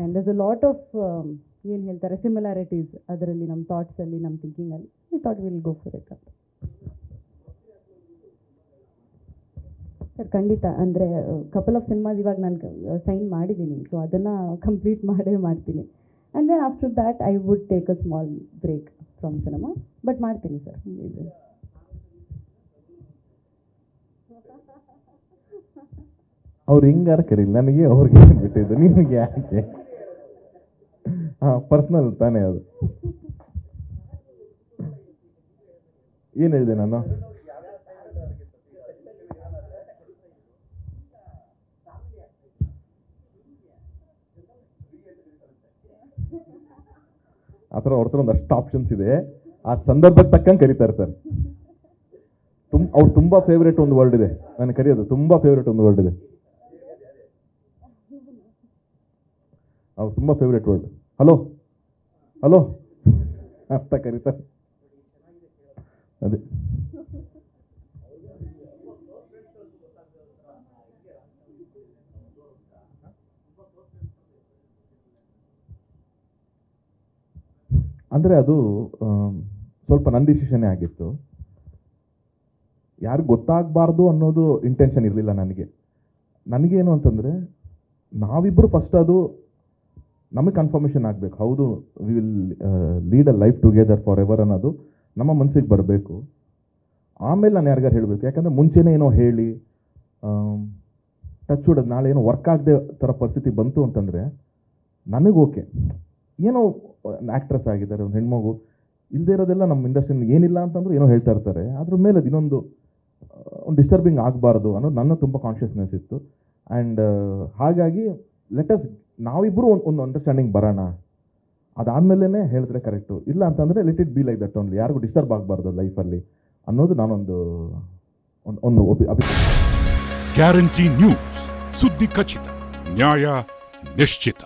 And thus a lot of ಏನು ಹೇಳ್ತಾರೆ similarities ಅದರಲ್ಲಿ ನಮ್ಮ ಥಾಟ್ಸಲ್ಲಿ ನಮ್ಮ ಥಿಂಕಿಂಗಲ್ಲಿ we thought will go for it ಅಂತ ಸರ್, ಖಂಡಿತ. ಅಂದರೆ ಕಪಲ್ ಆಫ್ ಸಿನಿಮಾಸ್ ಇವಾಗ ನಾನು ಸೈನ್ ಮಾಡಿದ್ದೀನಿ ಸೊ ಅದನ್ನು ಕಂಪ್ಲೀಟ್ ಮಾಡೇ ಮಾಡ್ತೀನಿ. And then after that I would take a small break from cinema but ಮಾಡ್ತೀನಿ ಸರ್ ಇದು ಅವ್ರು ಹಿಂಗಾರ ಕರೀಲಿ ನನಗೆ ಅವ್ರಿಗೆ ಬಿಟ್ಟಿದ್ದು ನಿಮಗೆ ಯಾಕೆ? ಹಾ ಪರ್ಸ್ನಲ್ ತಾನೇ ಅದು. ಏನು ಹೇಳಿದೆ ನಾನು? ಆ ಥರ ಅವ್ರ ಹತ್ರ ಅಷ್ಟು ಆಪ್ಷನ್ಸ್ ಇದೆ. ಆ ಸಂದರ್ಭಕ್ಕೆ ತಕ್ಕಂಗೆ ಕರಿತಾ ಇರ್ತಾರೆ. ತುಂಬ ಅವ್ರು ತುಂಬ ಫೇವ್ರೇಟ್ ಒಂದು ವರ್ಡ್ ಇದೆ. ನಾನು ಕರೆಯೋದು, ತುಂಬ ಫೇವ್ರೇಟ್ ಒಂದು ವರ್ಡ್ ಇದೆ. ಅವ್ರು ತುಂಬ ಫೇವ್ರೇಟ್ ವರ್ಡ್ ಹಲೋ? ಹಲೋ? ಅಂತ ಕರೀತಾರೆ ಅದೇ. ಅಂದರೆ ಅದು ಸ್ವಲ್ಪ ನನ್ನ ಡಿಸಿಷನ್ನೇ ಆಗಿತ್ತು. ಯಾರು ಗೊತ್ತಾಗಬಾರ್ದು ಅನ್ನೋದು ಇಂಟೆನ್ಷನ್ ಇರಲಿಲ್ಲ ನನಗೆ. ನನಗೇನು ಅಂತಂದರೆ ನಾವಿಬ್ಬರು ಫಸ್ಟ್ ಅದು ನಮಗೆ ಕನ್ಫರ್ಮೇಷನ್ ಆಗಬೇಕು. ಹೌದು we will lead a life together forever ಅನ್ನೋದು ನಮ್ಮ ಮನಸ್ಸಿಗೆ ಬರಬೇಕು. ಆಮೇಲೆ ನಾನು ಯಾರಿಗಾರು ಹೇಳಬೇಕು, ಯಾಕಂದರೆ ಮುಂಚೆನೇ ಏನೋ ಹೇಳಿ ಟಚ್ ಉಡೋದು ನಾಳೆ ಏನೋ ವರ್ಕ್ ಆಗದೆ ಥರ ಪರಿಸ್ಥಿತಿ ಬಂತು ಅಂತಂದರೆ ನನಗೆ ಓಕೆ ಏನೋ ಆ್ಯಕ್ಟ್ರೆಸ್ ಆಗಿದ್ದಾರೆ, ಒಂದು ಹೆಣ್ಮಗು ಇಲ್ಲದೇ ಇರೋದೆಲ್ಲ ನಮ್ಮ ಇಂಡಸ್ಟ್ರಿನ ಏನಿಲ್ಲ ಅಂತಂದ್ರೆ ಏನೋ ಹೇಳ್ತಾ ಇರ್ತಾರೆ. ಅದ್ರ ಮೇಲೆ ಅದು ಇನ್ನೊಂದು ಒಂದು ಡಿಸ್ಟರ್ಬಿಂಗ್ ಆಗಬಾರ್ದು ಅನ್ನೋದು ನನ್ನ ತುಂಬ ಕಾನ್ಷಿಯಸ್ನೆಸ್ ಇತ್ತು. ಆ್ಯಂಡ್ ಹಾಗಾಗಿ ಲೆಟಸ್ ನಾವಿಬ್ಬರು ಒಂದು ಒಂದು ಅಂಡರ್ಸ್ಟ್ಯಾಂಡಿಂಗ್ ಬರೋಣ. ಅದಾದಮೇಲೆ ಹೇಳಿದ್ರೆ ಕರೆಕ್ಟು ಇಲ್ಲ ಅಂತಂದರೆ let it be like that only ಯಾರಿಗೂ ಡಿಸ್ಟರ್ಬ್ ಆಗಬಾರ್ದು ಲೈಫಲ್ಲಿ ಅನ್ನೋದು ನಾನೊಂದು, ಒಂದು ಒಂದು ಒಬ್ಬ ಅಭಿಪ್ರಾಯ. ಗ್ಯಾರಂಟಿ ನ್ಯೂಸ್ ಸುದ್ದಿ ಖಚಿತ. ನ್ಯಾಯ ನಿಶ್ಚಿತ.